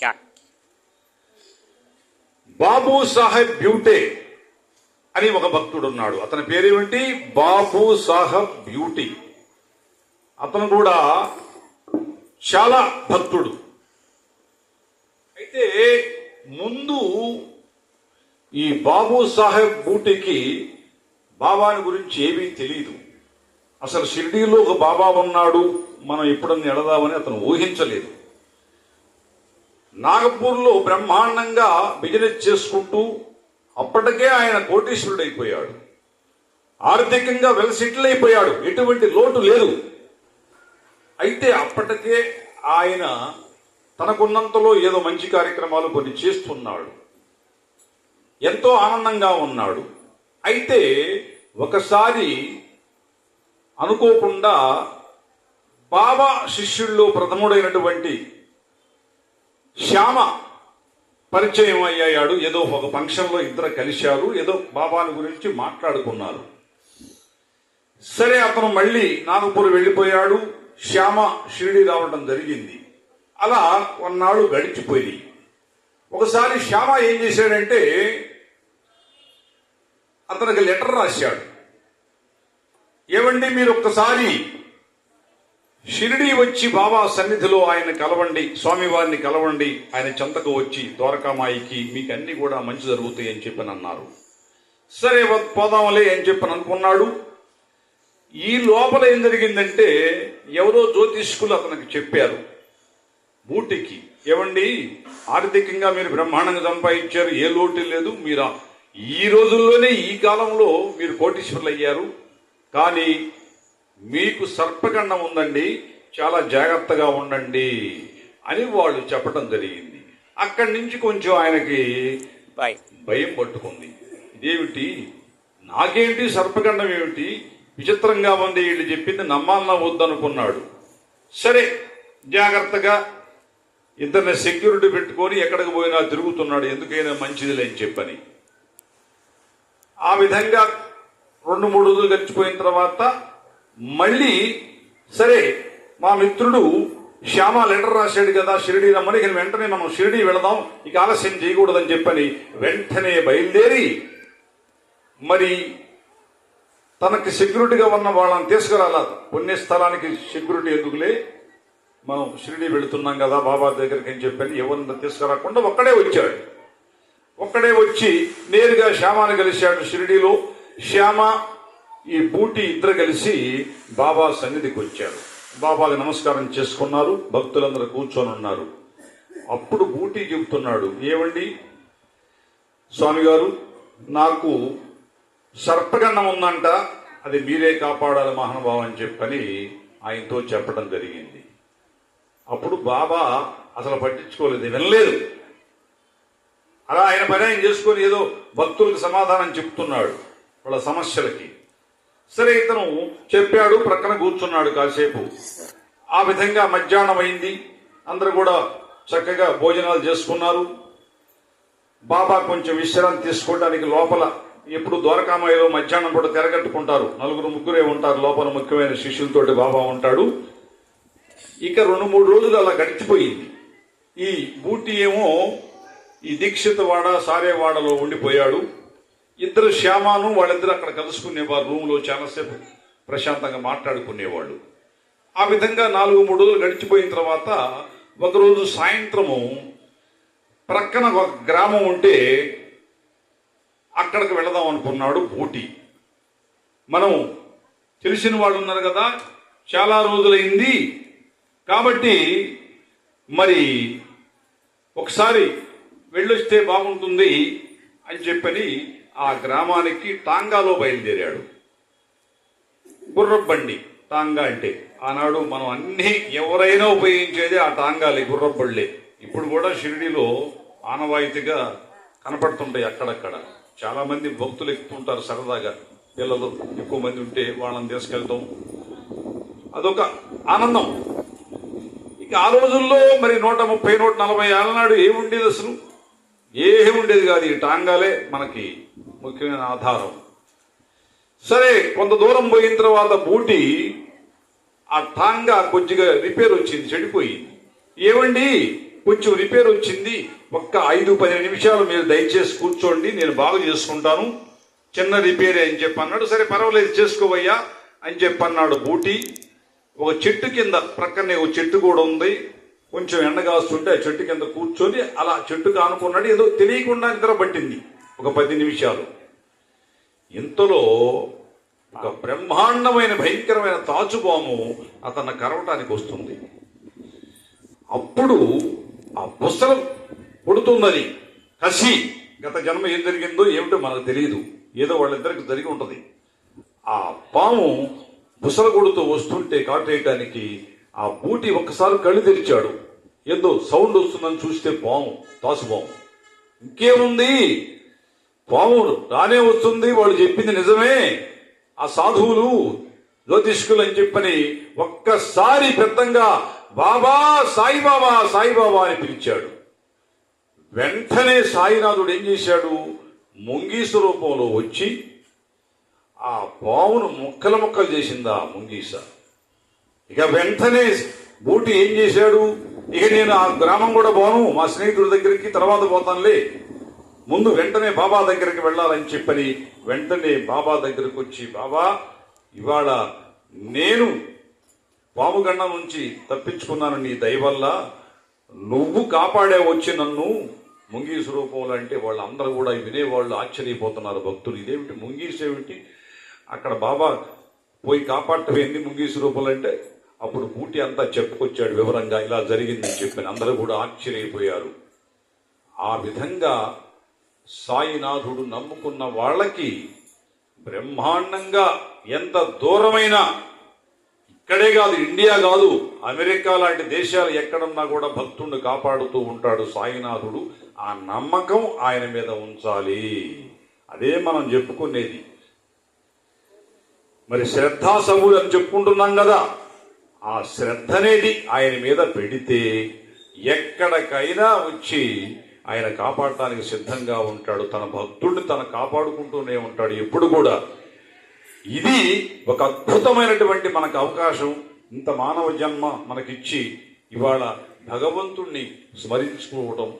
क्या బాబు సాహెబ్ బ్యూటే అని ఒక భక్తుడు ఉన్నాడు. అతని పేరేమిటి? బాబు సాహెబ్ బ్యూటీ. అతను కూడా చాలా భక్తుడు. అయితే ముందు ఈ బాబు సాహెబ్ బూటీకి బాబాని గురించి ఏమీ తెలియదు అసలు షిర్డీలో ఒక బాబా ఉన్నాడు. మనం ఎప్పుడన్నా ఎడదామని అతను ఊహించలేదు. నాగపూర్లో బ్రహ్మాండంగా బిజినెస్ చేసుకుంటూ అప్పటికే ఆయన కోటీశ్వరుడు అయిపోయాడు ఆర్థికంగా వెల్ సెటిల్ అయిపోయాడు. ఎటువంటి లోటు లేదు. అయితే అప్పటికే ఆయన తనకున్నంతలో ఏదో మంచి కార్యక్రమాలు కొన్ని చేస్తున్నాడు. ఎంతో ఆనందంగా ఉన్నాడు. అయితే ఒకసారి అనుకోకుండా బాబా శిష్యుల్లో ప్రథముడైనటువంటి శ్యామ పరిచయం అయ్యాడు. ఏదో ఒక ఫంక్షన్లో ఇద్దరు కలిశారు. ఏదో బాబాని గురించి మాట్లాడుకున్నారు. సరే అతను మళ్ళీ నాగపూర్ వెళ్ళిపోయాడు. శ్యామ షిరిడి రావడం జరిగింది. అలా కొన్నాళ్ళు గడిచిపోయి ఒకసారి శ్యామ ఏం చేశాడంటే అతనికి లెటర్ రాశాడు. ఏమండి మీరు ఒక్కసారి షిరిడి వచ్చి బాబా సన్నిధిలో ఆయన కలవండి స్వామివారిని కలవండి ఆయన చెంతకు వచ్చి ద్వారకామాయికి మీకు అన్ని కూడా మంచి జరుగుతాయి అని చెప్పని అన్నారు. సరే పోదాంలే అని చెప్పని అనుకున్నాడు. ఈ లోపల ఏం జరిగిందంటే ఎవరో జ్యోతిష్కులు అతనికి చెప్పారు. బూటికి ఏమండి ఆర్థికంగా మీరు బ్రహ్మాండంగా సంపాదించారు ఏ లోటు లేదు మీరు ఈ రోజుల్లోనే ఈ కాలంలో మీరు కోటీశ్వరులు అయ్యారు కానీ మీకు సర్పగండం ఉందండి చాలా జాగ్రత్తగా ఉండండి అని వాళ్ళు చెప్పడం జరిగింది. అక్కడి నుంచి కొంచెం ఆయనకి భయం పట్టుకుంది. ఇదేమిటి? నాకేంటి సర్పగండం ఏమిటి? విచిత్రంగా ఉంది వీళ్ళు చెప్పింది నమ్మాలన్నా వద్దనుకున్నాడు. సరే జాగ్రత్తగా ఇద్దరిని సెక్యూరిటీ పెట్టుకొని ఎక్కడికి పోయినా తిరుగుతున్నాడు ఎందుకైనా మంచిదిలే అని చెప్పని. ఆ విధంగా రెండు మూడు రోజులు గడిచిపోయిన తర్వాత మళ్ళీ సరే మా మిత్రుడు శ్యామ లెటర్ రాశాడు కదా షిరిడి రమ్మని ఇక వెంటనే మనం షిరిడి వెళదాం ఇక ఆలస్యం చేయకూడదని చెప్పని వెంటనే బయలుదేరి మరి తనకి సెక్యూరిటీగా ఉన్న వాళ్ళని తీసుకురాలా. పుణ్యస్థలానికి సెక్యూరిటీ ఎందుకులే? మనం షిరిడి వెళుతున్నాం కదా బాబా దగ్గరికి అని చెప్పని ఎవరిని తీసుకురాకుండా ఒక్కడే వచ్చాడు. ఒక్కడే వచ్చి నేరుగా శ్యామాని కలిశాడు షిరిడీలో. శ్యామ ఈ పూటి ఇద్దరు కలిసి బాబా సన్నిధికి వచ్చారు. బాబాకి నమస్కారం చేసుకున్నారు. భక్తులందరూ కూర్చొని ఉన్నారు. అప్పుడు బూటీ చెబుతున్నాడు ఏమండి స్వామి గారు నాకు సర్పగండం ఉందంట అది మీరే కాపాడాలి మహానుభావం అని చెప్పని ఆయనతో చెప్పడం జరిగింది. అప్పుడు బాబా అసలు పట్టించుకోలేదు వినలేదు. అలా ఆయన పని ఆయన చేసుకొని ఏదో భక్తులకు సమాధానం చెప్తున్నాడు వాళ్ళ సమస్యలకి. సరే ఇతను చెప్పాడు ప్రక్కన కూర్చున్నాడు కాసేపు. ఆ విధంగా మధ్యాహ్నం అయింది. అందరూ కూడా చక్కగా భోజనాలు చేసుకున్నారు. బాబా కొంచెం విశ్రాంతి తీసుకోవడానికి లోపల ఎప్పుడు ద్వారకామాయిలో మధ్యాహ్నం కూడా తెరగట్టుకుంటారు. నలుగురు ముగ్గురే ఉంటారు లోపల ముఖ్యమైన శిష్యులతోటి బాబా ఉంటాడు. ఇక రెండు మూడు రోజులు అలా గడిచిపోయింది. ఈ బూటి ఏమో ఈ దీక్షిత వాడ సారేవాడలో ఉండిపోయాడు. ఇద్దరు శ్యామాను వాళ్ళిద్దరు అక్కడ కలుసుకునేవారు రూమ్లో చాలాసేపు ప్రశాంతంగా మాట్లాడుకునేవాళ్ళు. ఆ విధంగా నాలుగు మూడు రోజులు గడిచిపోయిన తర్వాత ఒకరోజు సాయంత్రము ప్రక్కన ఒక గ్రామం ఉంటే అక్కడికి వెళదాం అనుకున్నాడు పోటీ మనం తెలిసిన వాళ్ళు ఉన్నారు కదా చాలా రోజులైంది కాబట్టి మరి ఒకసారి వెళ్ళొస్తే బాగుంటుంది అని చెప్పని ఆ గ్రామానికి టాంగాలో బయలుదేరాడు. గుర్రబండి టాంగా అంటే ఆనాడు మనం అన్ని ఎవరైనా ఉపయోగించేది ఆ టాంగాలే గుర్రబళ్ళే. ఇప్పుడు కూడా షిరిడిలో ఆనవాయితీగా కనపడుతుంటాయి అక్కడక్కడ. చాలా మంది భక్తులు ఎక్కుతుంటారు సరదాగా. పిల్లలు ఎక్కువ మంది ఉంటే వాళ్ళని తీసుకెళ్తాం. అదొక ఆనందం. ఇక ఆ రోజుల్లో మరి నూట ముప్పై నూట నలభై ఏళ్ళ నాడు ఏముండేది అసలు? ఏమి ఉండేది కాదు ఈ టాంగాలే మనకి ముఖ్యమైన ఆధారం. సరే కొంత దూరం పోయిన తర్వాత బూటి ఆ టాంగా కొద్దిగా రిపేర్ వచ్చింది చెడిపోయింది. ఏమండి? కొంచెం రిపేర్ వచ్చింది. ఒక్క ఐదు పది నిమిషాలు మీరు దయచేసి కూర్చోండి నేను బాగు చేసుకుంటాను. చిన్న రిపేరే అని చెప్పి అన్నాడు సరే పర్వాలేదు చేసుకోవయ్యా అని చెప్పి అన్నాడు బూటి. ఒక చెట్టు కింద ప్రక్కనే ఒక చెట్టు కూడా ఉంది. కొంచెం ఎండ కాస్తుంటే ఆ చెట్టు కింద కూర్చొని అలా చెట్టు కానుకున్నాడు ఏదో తెలియకుండా నిద్ర పట్టింది ఒక పది నిమిషాలు. ఇంతలో ఒక బ్రహ్మాండమైన భయంకరమైన తాచుబాము అతన్ని కరవటానికి వస్తుంది. అప్పుడు ఆ బుసలు పుడుతున్నది కసి గత జన్మ ఏం జరిగిందో ఏమిటో మనకు తెలియదు. ఏదో వాళ్ళిద్దరికి జరిగి ఉంటుంది. ఆ పాము బుసల కొడుతూ వస్తుంటే కాటేయటానికి ఆ బూటి ఒక్కసారి కళ్ళు తెరిచాడు. ఏదో సౌండ్ వస్తుందని చూస్తే పాము తాసుపాము ఇంకేముంది? పాము రానే వస్తుంది వాళ్ళు చెప్పింది నిజమే. ఆ సాధువులు జ్యోతిష్కులు అని చెప్పని ఒక్కసారి పెద్దంగా బాబా సాయిబాబా సాయిబాబా అని పిలిచాడు. వెంటనే సాయినాథుడు ఏం చేశాడు? ముంగీస రూపంలో వచ్చి ఆ పావును ముక్కలు ముక్కలు చేసిందా ముంగీస. ఇక వెంటనే బూటి ఏం చేశాడు? ఇక నేను ఆ గ్రామం కూడా పోను మా స్నేహితుడి దగ్గరికి తర్వాత పోతానులే. ముందు వెంటనే బాబా దగ్గరికి వెళ్ళాలని చెప్పని వెంటనే బాబా దగ్గరకు వచ్చి బాబా ఇవాళ నేను పాముగండ నుంచి తప్పించుకున్నాను నీ దయవల్ల. నువ్వు కాపాడే వచ్చి నన్ను. ముంగీసు రూపంలో అంటే వాళ్ళందరూ కూడా వినేవాళ్ళు ఆశ్చర్యపోతున్నారు భక్తులు. ఇదేమిటి ముంగీసేమిటి? అక్కడ బాబా పోయి కాపాడటం ఏంది ముంగీసు రూపంలో అంటే అప్పుడు బూటి అంతా చెప్పుకొచ్చాడు వివరంగా ఇలా జరిగిందని చెప్పి అందరూ కూడా ఆశ్చర్యపోయారు. ఆ విధంగా సాయినాథుడు నమ్ముకున్న వాళ్ళకి బ్రహ్మాండంగా ఎంత దూరమైన ఇక్కడే కాదు ఇండియా కాదు అమెరికా లాంటి దేశాలు ఎక్కడున్నా కూడా భక్తుడిని కాపాడుతూ ఉంటాడు సాయినాథుడు. ఆ నమ్మకం ఆయన మీద ఉంచాలి. అదే మనం చెప్పుకునేది. మరి శ్రద్ధాసములు అని చెప్పుకుంటున్నాం కదా. ఆ శ్రద్ధ అనేది ఆయన మీద పెడితే ఎక్కడికైనా వచ్చి ఆయన కాపాడటానికి సిద్ధంగా ఉంటాడు. తన భక్తుడిని తను కాపాడుకుంటూనే ఉంటాడు ఎప్పుడు కూడా. ఇది ఒక అద్భుతమైనటువంటి మనకు అవకాశం. ఇంత మానవ జన్మ మనకిచ్చి ఇవాళ భగవంతుణ్ణి స్మరించుకోవటం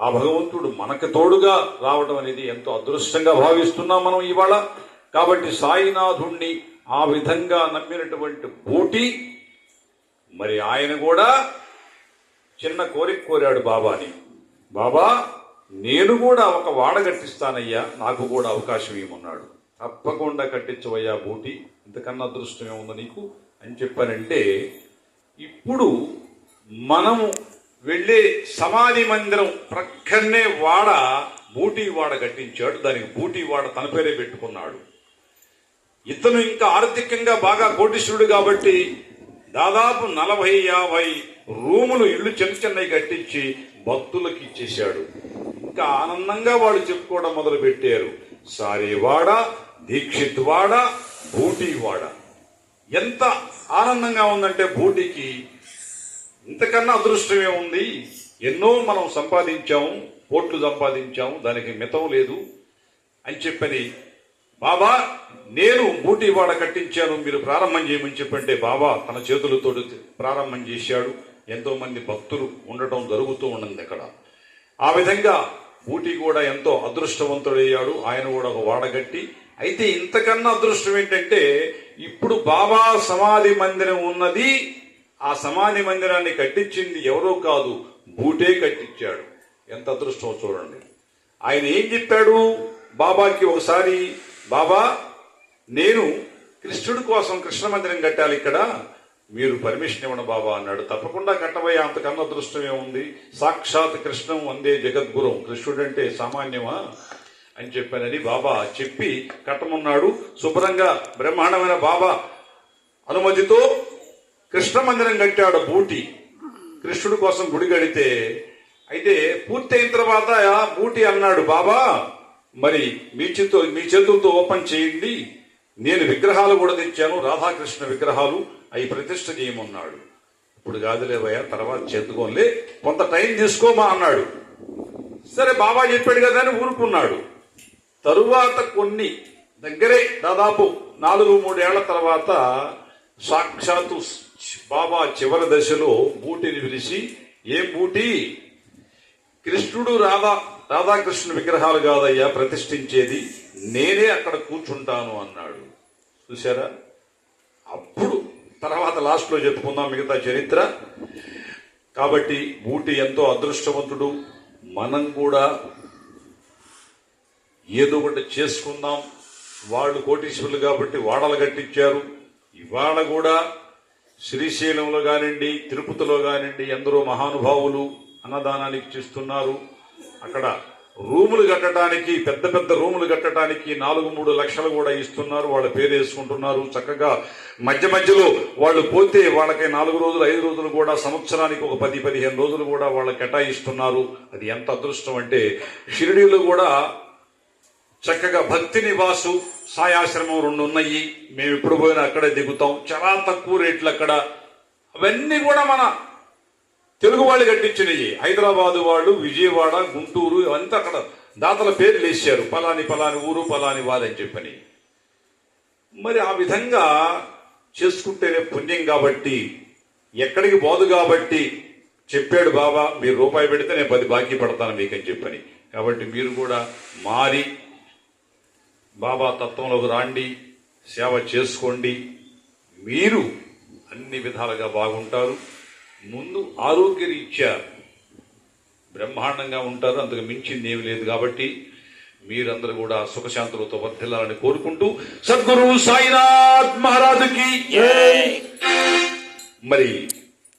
ఆ భగవంతుడు మనకు తోడుగా రావటం అనేది ఎంతో అదృష్టంగా భావిస్తున్నాం మనం ఇవాళ. కాబట్టి సాయినాథుణ్ణి ఆ విధంగా నమ్మినటువంటి బోటి మరి ఆయన కూడా చిన్న కోరిక కోరాడు బాబాని. బాబా నేను కూడా ఒక వాడ కట్టిస్తానయ్యా నాకు కూడా అవకాశం ఏమన్నాడు? తప్పకుండా కట్టించవయ్యా బూటి ఇంతకన్నా అదృష్టం ఏముంది నీకు? అని చెప్పానంటే ఇప్పుడు మనము వెళ్ళే సమాధి మందిరం ప్రక్కనే వాడ బూటీ వాడ కట్టించాడు దానికి బూటీ వాడ తన పేరే పెట్టుకున్నాడు. ఇతను ఇంకా ఆర్థికంగా బాగా కోటీశ్వరుడు కాబట్టి దాదాపు నలభై యాభై రూములు ఇల్లు చిన్న చిన్నవి కట్టించి భక్తులకు ఇచ్చేశాడు. ఇంకా ఆనందంగా వాళ్ళు చెప్పుకోవడం మొదలు పెట్టారు సారేవాడ దీక్షిత్ వాడ బూటీ వాడ ఎంత ఆనందంగా ఉందంటే బూటీకి ఇంతకన్నా అదృష్టమే ఉంది. ఎన్నో మనం సంపాదించాము కోట్లు సంపాదించాము దానికి మితం లేదు అని చెప్పని బాబా నేను బూటీ వాడ కట్టించాను మీరు ప్రారంభం చేయమని చెప్పంటే బాబా తన చేతులతో ప్రారంభం చేశాడు. ఎంతో మంది భక్తులు ఉండటం జరుగుతూ ఉన్నది అక్కడ. ఆ విధంగా బూటీ కూడా ఎంతో అదృష్టవంతుడయ్యాడు. ఆయన కూడా ఒక వాడగట్టి అయితే ఇంతకన్నా అదృష్టం ఏంటంటే ఇప్పుడు బాబా సమాధి మందిరం ఉన్నది. ఆ సమాధి మందిరాన్ని కట్టించింది ఎవరో కాదు బూటే కట్టించాడు. ఎంత అదృష్టం చూడండి. ఆయన ఏం చెప్పాడు? బాబాకి ఒకసారి బాబా నేను కృష్ణుడి కోసం కృష్ణ మందిరం కట్టాలి ఇక్కడ. మీరు పర్మిషన్ ఇవ్వండి బాబా అన్నాడు. తప్పకుండా కట్టబోయే అంతకన్నా అదృష్టం ఏముంది సాక్షాత్ కృష్ణం వందే జగద్గురం. కృష్ణుడు అంటే సామాన్యమా అని చెప్పానని బాబా చెప్పి కట్టమన్నాడు. శుభ్రంగా బ్రహ్మాండమైన బాబా అనుమతితో కృష్ణ మందిరం కట్టాడు బూటి. కృష్ణుడి కోసం గుడి కడితే అయితే పూర్తయిన తర్వాత బూటి అన్నాడు బాబా మరి మీ చేతితో మీ చేతులతో ఓపెన్ చేయండి. నేను విగ్రహాలు కూడా తెచ్చాను రాధాకృష్ణ విగ్రహాలు అవి ప్రతిష్ట చేయమన్నాడు. ఇప్పుడు కాదులేవయ్యా తర్వాత చేతుకోలే కొంత టైం తీసుకోమా అన్నాడు. సరే బాబా చెప్పాడు కదా అని ఊరుకున్నాడు. తరువాత కొన్ని దగ్గరే దాదాపు నాలుగు మూడేళ్ళ తర్వాత సాక్షాత్తు బాబా చివరి దశలో బూటిని పిలిచి ఏం బూటి? కృష్ణుడు రాధా రాధాకృష్ణ విగ్రహాలు కాదయ్యా ప్రతిష్ఠించేది నేనే అక్కడ కూర్చుంటాను అన్నాడు. చూసారా అప్పుడు తర్వాత లాస్ట్లో చెప్పుకుందాం మిగతా చరిత్ర. కాబట్టి బూటి ఎంతో అదృష్టవంతుడు. మనం కూడా ఏదో ఒకటి చేసుకుందాం. వాళ్ళు కోటీశ్వరులు కాబట్టి వాడలు కట్టించారు. ఇవాళ కూడా శ్రీశైలంలో కానివ్వండి తిరుపతిలో కానివ్వండి ఎందరో మహానుభావులు అన్నదానానికి చేస్తున్నారు అక్కడ రూములు కట్టడానికి పెద్ద పెద్ద రూములు కట్టడానికి నాలుగు మూడు లక్షలు కూడా ఇస్తున్నారు. వాళ్ళ పేరు వేసుకుంటున్నారు. చక్కగా మధ్య మధ్యలో వాళ్ళు పోతే వాళ్ళకి నాలుగు రోజులు ఐదు రోజులు కూడా సంవత్సరానికి ఒక పది పదిహేను రోజులు కూడా వాళ్ళు కేటాయిస్తున్నారు. అది ఎంత అదృష్టం అంటే షిరిడీలో కూడా చక్కగా భక్తి నివాసు సాయాశ్రమం రెండు ఉన్నాయి. మేము ఎప్పుడు పోయినా అక్కడే దిగుతాం. చాలా తక్కువ రేట్లు అక్కడ. అవన్నీ కూడా మన తెలుగు వాళ్ళు కట్టించినవి హైదరాబాదు వాళ్ళు విజయవాడ గుంటూరు ఇవంతా అక్కడ దాతల పేర్లు వేసారు పలాని పలాని ఊరు పలాని వాళ్ళని చెప్పని. మరి ఆ విధంగా చేసుకుంటేనే పుణ్యం కాబట్టి ఎక్కడికి పోదు కాబట్టి చెప్పాడు బాబా మీరు రూపాయి పెడితే నేను పది బాకీ పడతాను మీకని చెప్పని. కాబట్టి మీరు కూడా మారి బాబా తత్వంలోకి రాండి సేవ చేసుకోండి. మీరు అన్ని విధాలుగా బాగుంటారు. ముందు ఆరోగ్యరీత్యా బ్రహ్మాండంగా ఉంటారు అంతకు మించింది ఏమి లేదు కాబట్టి మీరందరూ కూడా సుఖశాంతులతో వర్ధిల్లాలని కోరుకుంటూ సద్గురు సాయినాథ్ మహారాజుకి మరి